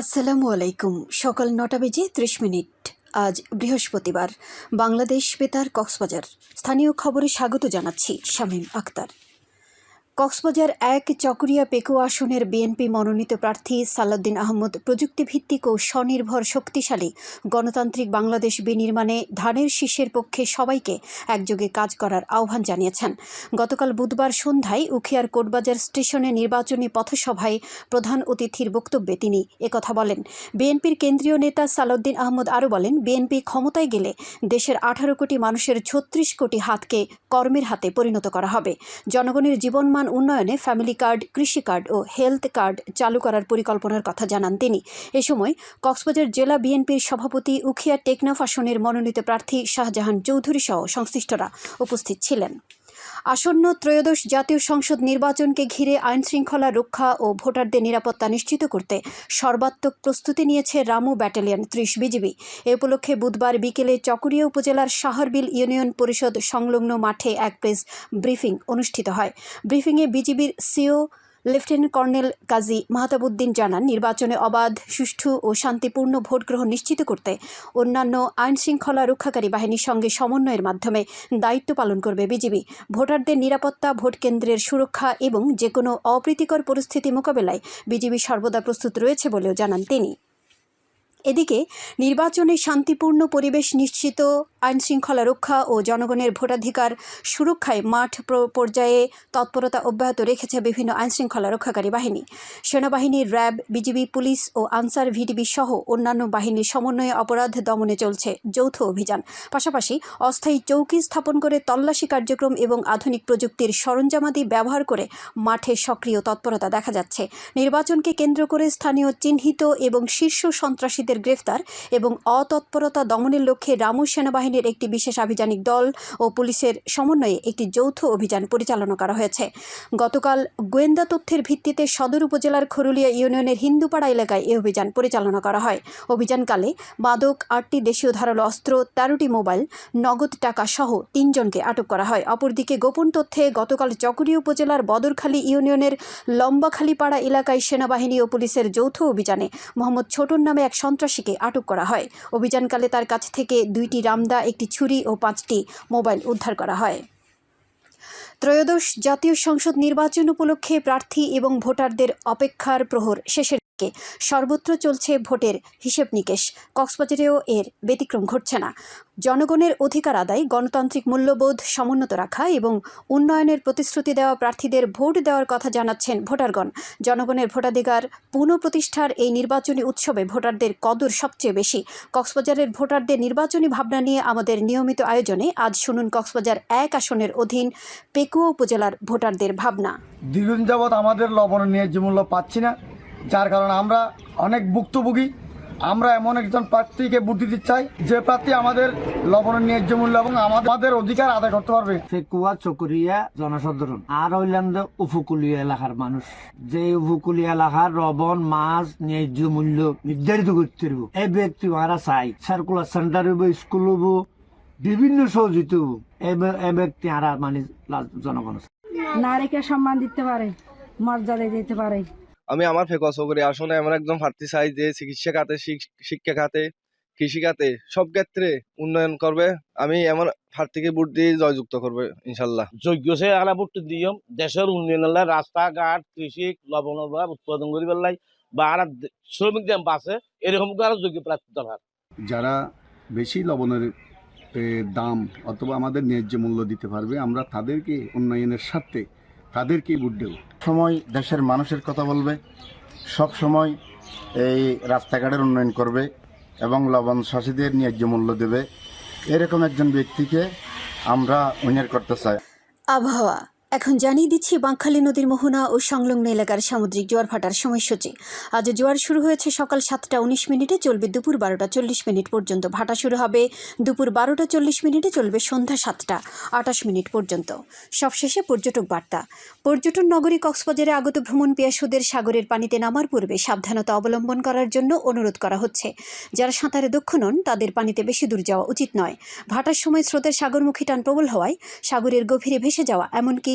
আসসালামু আলাইকুম। সকাল নটা বেজে ত্রিশ মিনিট। আজ বৃহস্পতিবার। বাংলাদেশ বেতার কক্সবাজার। স্থানীয় খবরে স্বাগত জানাচ্ছি শামীম আক্তার কক্সবাজার এক চকরিয়া পেকো আসনের বিএনপি মনোনীত প্রার্থী সালাউদ্দিন আহমদ প্রযুক্তিভিত্তিক ও স্বনির্ভর শক্তিশালী গণতান্ত্রিক বাংলাদেশ বিনির্মাণে ধানের শীর্ষের পক্ষে সবাইকে একযোগে কাজ করার আহ্বান জানিয়েছেন। গতকাল বুধবার সন্ধ্যায় উখিয়ার কোটবাজার স্টেশনে নির্বাচনী পথসভায় প্রধান অতিথির বক্তব্যে তিনি একথা বলেন। বিএনপির কেন্দ্রীয় নেতা সালাউদ্দিন আহমদ আরও বলেন, বিএনপি ক্ষমতায় গেলে দেশের আঠারো কোটি মানুষের ছত্রিশ কোটি হাতকে কর্মের হাতে পরিণত করা হবে। জনগণের জীবনমান উন্নয়নে ফ্যামিলি কার্ড, কৃষি কার্ড ও হেলথ কার্ড চালু করার পরিকল্পনার কথা জানান তিনি। এ সময় কক্সবাজার জেলা বিএনপির সভাপতি উখিয়া টেকনাফ আসনের মনোনীত প্রার্থী শাহজাহান চৌধুরী সহ সংশ্লিষ্টরা উপস্থিত ছিলেন। আসন্ন ত্রয়োদশ জাতীয় সংসদ নির্বাচনকে ঘিরে আইন শৃঙ্খলা রক্ষা ও ভোটারদের নিরাপত্তা নিশ্চিত করতে সর্বাত্মক প্রস্তুতি নিয়েছে রামু ব্যাটালিয়ন, ত্রিশ বিজিবি। এ উপলক্ষে বুধবার বিকেলে চকরিয়া উপজেলার শাহরবিল ইউনিয়ন পরিষদ সংলগ্ন মাঠে এক প্রেস ব্রিফিং অনুষ্ঠিত হয়। ব্রিফিংয়ে বিজিবির CO lieutenant colonel Kazi Mahtabuddin জানান, নির্বাচনে অবাধ, সুষ্ঠু ও শান্তিপূর্ণ ভোটগ্রহণ নিশ্চিত করতে অন্যান্য আইন শৃঙ্খলা রক্ষাকারী বাহিনীর সঙ্গে সমন্বয়ের মাধ্যমে দায়িত্ব পালন করবে বিজিবি। ভোটারদের নিরাপত্তা, ভোট কেন্দ্রের সুরক্ষা এবং যে কোনো অপ্রীতিকর পরিস্থিতি মোকাবেলায় বিজিবি সর্বদা প্রস্তুত রয়েছে বলেও জানান তিনি। এদিকে নির্বাচনে শান্তিপূর্ণ পরিবেশ নিশ্চিত, আইনশৃঙ্খলা রক্ষা ও জনগণের ভোটাধিকার সুরক্ষায় মাঠ প্র- পর্যায়ে তৎপরতা অব্যাহত রেখেছে বিভিন্ন আইনশৃঙ্খলা রক্ষাকারী বাহিনী। সেনাবাহিনী র্যাব, বিজিবি, পুলিশ ও আনসার ভিডিবি সহ অন্যান্য বাহিনীর সমন্বয়ে অপরাধ দমনে চলছে যৌথ অভিযান। পাশাপাশি অস্থায়ী চৌকি স্থাপন করে তল্লাশি কার্যক্রম এবং আধুনিক প্রযুক্তির সরঞ্জামাদি ব্যবহার করে মাঠে সক্রিয় তৎপরতা দেখা যাচ্ছে। নির্বাচনকে কেন্দ্র করে স্থানীয় চিহ্নিত এবং শীর্ষ সন্ত্রাসীদের গ্রেফতার এবং অতৎপরতা দমনের লক্ষ্যে রামু সেনাবাহিনীর একটি বিশেষ আভিযানিক দল ও পুলিশের সমন্বয়ে একটি যৌথ অভিযান পরিচালনা করা হয়েছে। গতকাল গোয়েন্দা তথ্যের ভিত্তিতে সদর উপজেলার খরুলিয়া ইউনিয়নের হিন্দুপাড়া এলাকায় এই অভিযান পরিচালনা করা হয়। অভিযানকালে মাদক, আটটি দেশীয় ধারালো অস্ত্র, তেরোটি মোবাইল, নগদ টাকা সহ তিনজনকে আটক করা হয়। অপরদিকে গোপন তথ্যে গতকাল চকরি উপজেলার বদরখালী ইউনিয়নের লম্বাখালীপাড়া এলাকায় সেনাবাহিনী ও পুলিশের যৌথ অভিযানে মোহাম্মদ ছোটন নামে এক সন্ত্রাসীকে আটক করা হয়। অভিযানকালে তার কাছ থেকে দুইটি রামদা, একটি ছুরি ও পাঁচটি মোবাইল উদ্ধার করা হয়। ত্রয়োদশ জাতীয় সংসদ নির্বাচন উপলক্ষে প্রার্থী এবং ভোটারদের অপেক্ষার প্রহর শেষের দিকে সর্বত্র চলছে ভোটের হিসেব নিকেশ। কক্সবাজারেও এর ব্যতিক্রম ঘটছে না। জনগণের অধিকার আদায়, গণতান্ত্রিক মূল্যবোধ সমুন্নত রাখা এবং উন্নয়নের প্রতিশ্রুতি দেওয়া প্রার্থীদের ভোট দেওয়ার কথা জানাচ্ছেন ভোটারগণ। জনগণের ভোটাধিকার পুনঃপ্রতিষ্ঠার এই নির্বাচনী উৎসবে ভোটারদের কদর সবচেয়ে বেশি। কক্সবাজারের ভোটারদের নির্বাচনী ভাবনা নিয়ে আমাদের নিয়মিত আয়োজনে আজ শুনুন কক্সবাজার এক আসনের অধীন পেকুয়া উপজেলার ভোটারদের ভাবনা। দীর্ঘদিন যাবৎ আমাদের লবণের ন্যায্য মূল্য পাচ্ছি না যার কারণে আমরা অনেক ভুক্তভোগী। আমরা এমন একজন প্রার্থীকে ভোট দিতে চাই যে প্রার্থী আমাদের লবণের ন্যায্য মূল্য এবং আমাদের অধিকার আদায় করতে পারবে। ফেকুয়া চকরিয়া জনসাধারণ। আর হইলাম যে উপকূলীয় এলাকার মানুষ। যে উপকূলীয় এলাকার রবণ মাছ ন্যায্য মূল্য নির্ধারিত করতে পারব এই ব্যক্তি মারা চাই। সার্কুলার সেন্টার হইব স্কুল হইব বিভিন্ন সহযোগিতা হইব। এই ব্যক্তি আর মানে জনগণ নারীকে সম্মান দিতে পারে মর্যাদা দিতে পারে। আমি আমার ফেকস করি। আসলে এমন একজন প্রার্থী চাই যে চিকিৎসা খাতে শিক- শিক্ষা খাতে কৃষি খাতে সব ক্ষেত্রে উন্নয়ন করবে। আমি এমন প্রার্থীকে ভোট দিয়ে জয়যুক্ত করবে ইনশাল্লাহ। যোগ্য সে আলা ভোট দিয়ম দেশের উন্নয়ন লাই রাস্তাঘাট কৃষি লবণ উৎপাদন করি পেলাই বা আর শ্রমিক যে আছে এরকম আরও যোগ্য প্রার্থী দরকার। যারা বেশি লবণের দাম অথবা আমাদের ন্যায্য মূল্য দিতে পারবে আমরা তাদেরকে উন্নয়নের স্বার্থে তাদেরকেই ভোট দেব সময় দেশের মানুষের কথা বলবে সব সময় এই রাস্তাঘাটের উন্নয়ন করবে এবং লবণ শাসীদের ন্যায্য মূল্য দেবে। এরকম একজন ব্যক্তিকে আমরা উন্নয়ন করতে চাই। আবহাওয়া। এখন জানিয়ে দিচ্ছি, বাঁকখালী নদীর মোহনা ও সংলগ্ন এলাকার সামুদ্রিক জোয়ার ভাটার সময়সূচি। আজ জোয়ার শুরু হয়েছে সকাল সাতটা উনিশ মিনিটে, চলবে দুপুর বারোটা চল্লিশ মিনিট পর্যন্ত। ভাটা শুরু হবে দুপুর বারোটা চল্লিশ মিনিটে, চলবে সন্ধ্যা সাতটা আটাশ মিনিট পর্যন্ত। সবশেষে পর্যটক বার্তা। পর্যটন নগরী কক্সবাজারে আগত ভ্রমণ পিয়াসুদের সাগরের পানিতে নামার পূর্বে সাবধানতা অবলম্বন করার জন্য অনুরোধ করা হচ্ছে। যারা সাঁতারে দক্ষ নন, তাদের পানিতে বেশি দূর যাওয়া উচিত নয়। ভাটার সময় স্রোতের সাগরমুখী টান প্রবল হওয়ায় সাগরের গভীরে ভেসে যাওয়া, এমনকি